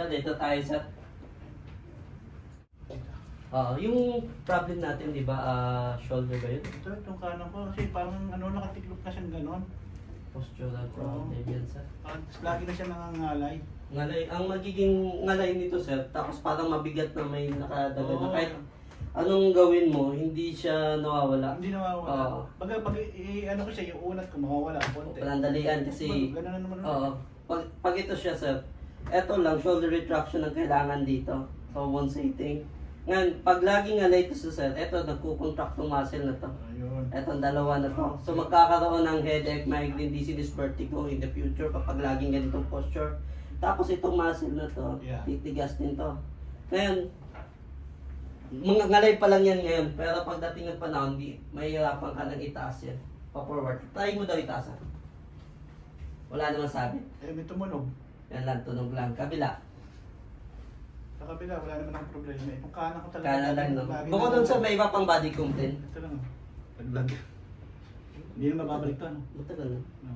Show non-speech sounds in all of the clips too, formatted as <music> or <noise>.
Sir, dito tayo sir. Ah, yung problem natin, di ba, ah, shoulder ba yun? Ito, itong kanan ko kasi parang ano nakatiklop na siyang ganon. Postural problem yan, sir. Parang lagi na siya nangangalay. Ngalay, ang magiging ngalay nito, sir, tapos parang mabigat na may nakadagad na. Kahit anong gawin mo, hindi siya nawawala. Hindi nawawala. Oo. Pag, pag i, ano ko siya, yung unat ko mawawala. Konti. Panandalian kasi, oo, pag, pag ito siya, sir, eto lang, shoulder retraction ang kailangan dito. So, one setting. Ngayon, pag laging ngalay ito sa sir, eto, nagkukontract ng muscle na to. Ayun. Etong dalawa na to. So magkakaroon ng headache, migraine, dizziness, vertigo in the future kapag laging ganitong posture. Tapos itong muscle na to, Yeah. titigas din to. Ngayon, mga ngalay pa lang yan ngayon, pero pagdating ng panahon, di, mahihirapan ka nang itaas yan. Pa-forward. Try mo daw itaas. ah. Wala naman sabi. Eh, may tumunog. Yan lang, tunog lang. Kabila. Sa kabila, wala naman ang problema. Yung kanan ko talaga. Kaya lang, no? lagi Bukod doon sa may iba pang body complaint. Ito lang. oh. Laglag. Hindi na mababalik to, ano? Matagal na. No.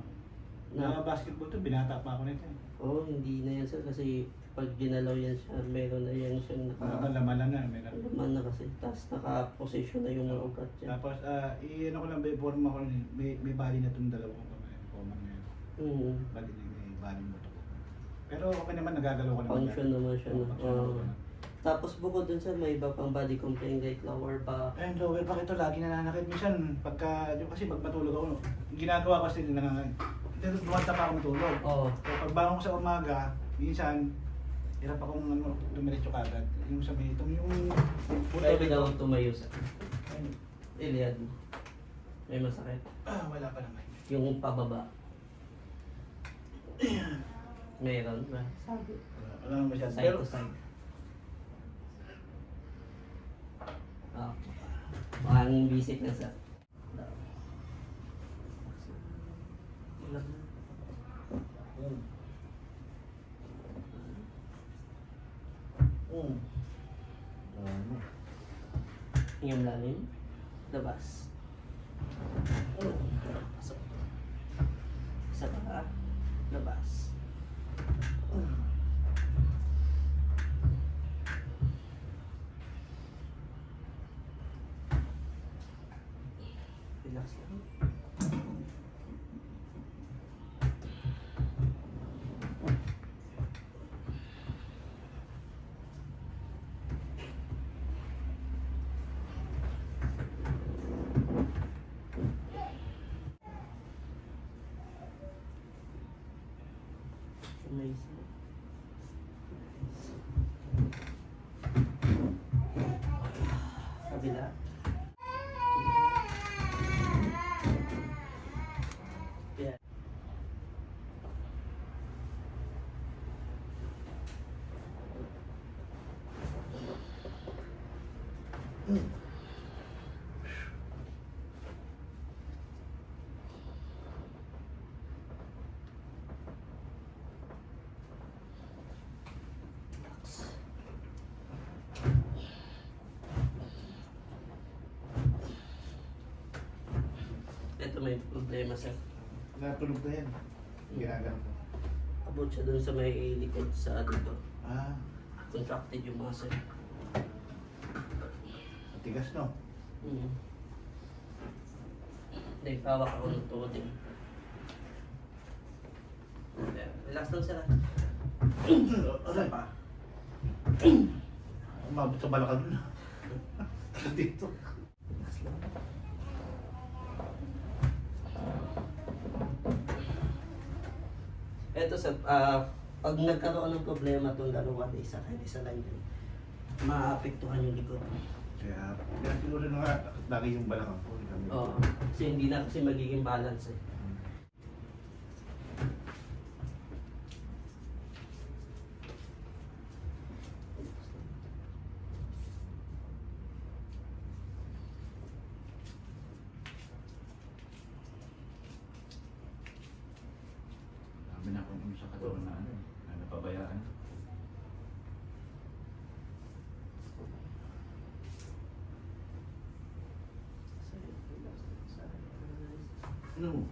Na- basketball to, binata pa ako nito. eh. Oo, oh, hindi na yan sir kasi pag ginalaw yan siya, meron na yan siya Parang naka... lamalan na. May Laman na kasi, tapos naka-position na yung mga ugat niya. Tapos, ah, i-ano ko lang, may forma ko, lang, may, may body na itong dalawang kamay. Forma na yun. Mm. Body na may body mo to. Pero okay naman, nagagalaw ko naman. Function naman siya. No? Oo. siya. tapos bukod dun sir, may iba pang body complaint like lower back. Ayun, lower back ito, lagi nananakit. Minsan, pagka, di kasi pag matulog ako, no, ginagawa ko kasi nangangain. Dito, bumanta pa ako matulog. Oo. So, pag bangon ko sa umaga, minsan, hirap akong ano, dumiretso kagad. Yung sa may, itong yung, Pwede daw tumayo. Ayun. Iliad. May masakit. Ah, wala pa naman. Yung pababa. Meron ba? Sabi. Wala, naman masyado. Side Pero, to side. Ah. Mukhang visit na na. Mm. Mm. Yung lalim. Labas. Pasok. Isa pa. Labas. Relax lang. Amazing. Kabila. Yeah. Ito may problema sir. Natulog na yan. Ginagano ko. Abot siya dun sa may likod sa dito. Ah, Contracted yung muscle. Matigas no? Mm. Hindi, hawak ako ng tuhod eh. Relax lang <coughs> ah. Isa pa. Umabot sa balakad na. <laughs> Dito. Relax lang. Ito sa ah, pag nagkaroon ng problema itong dalawa, isa kahit isa lang yun, maapektuhan yung likod. Kaya, kaya siguro na nga, lagi yung balakad ko. Oo. Kasi hindi na kasi magiging balance eh. Dami na akong ano sa katawan na ano, eh, na napabayaan. Ano?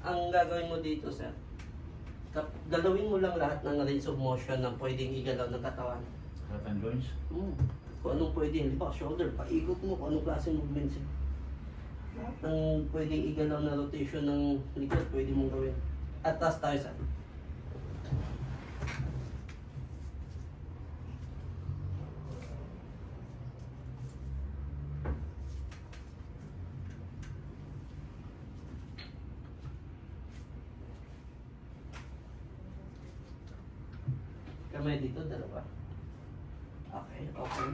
Ang gagawin mo dito, sir, Galawin mo lang lahat ng range of motion na pwedeng igalaw ng katawan. Lahat ng joints. Hmm. Kung anong pwede, halimbawa shoulder, paikot mo kung anong klase movements yun. Lahat ng pwedeng igalaw na rotation ng likod, pwede mong gawin. At taas tayo sa Kamay dito, dalawa. Okay, okay.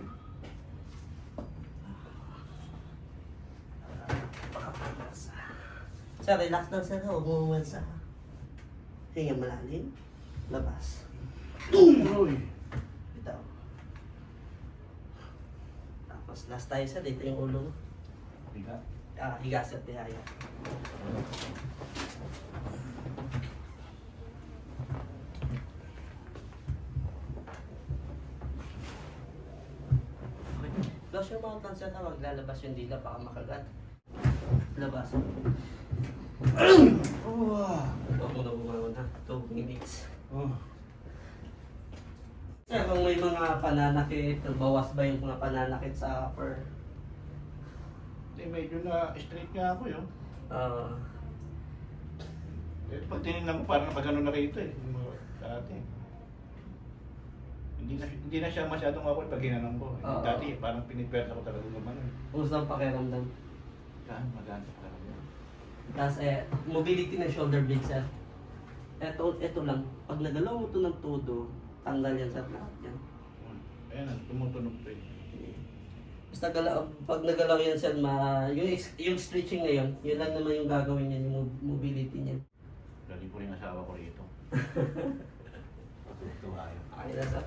Sir, relax lang sir. Huwag mo umansa. Hinga malalim. Labas. Uy! Bitaw. Tapos last tayo sir. Dito yung ulo mo. Higa. Ah, higa sir. Tihaya. Okay. Close your mouth lang sir. ha. Huwag lalabas yung dila. Baka makagat. Labas. <coughs> Oh! Huwag mo na bumangon ha. 2 minutes. Oh. Sir, kung may mga pananakit, bawas ba yung mga pananakit sa upper? Hindi, medyo na straight nga ako yun. Uh, Eh, pag tinignan mo, parang pag ano na rito eh. Yung mga Dati. Hindi na, hindi na siya masyadong ako pag ginanong ko. Oo. Dati parang pinipersa ko talaga gumano eh. kumusta ang pakiramdam? Gaan, maganda talaga. Tapos eh, mobility ng shoulder blade, sir. Eto, eto lang. Pag nagalaw mo to ng todo, tanggal yan sa lahat yan. Ayan, tumutunog to eh. Basta galaw, pag nagalaw yan, sir, ma, yung, ex- yung stretching na yun, yun lang naman yung gagawin niya, yung mo- mobility niya. Dali ko rin asawa ko rito. Ito ayaw. Okay na, sir.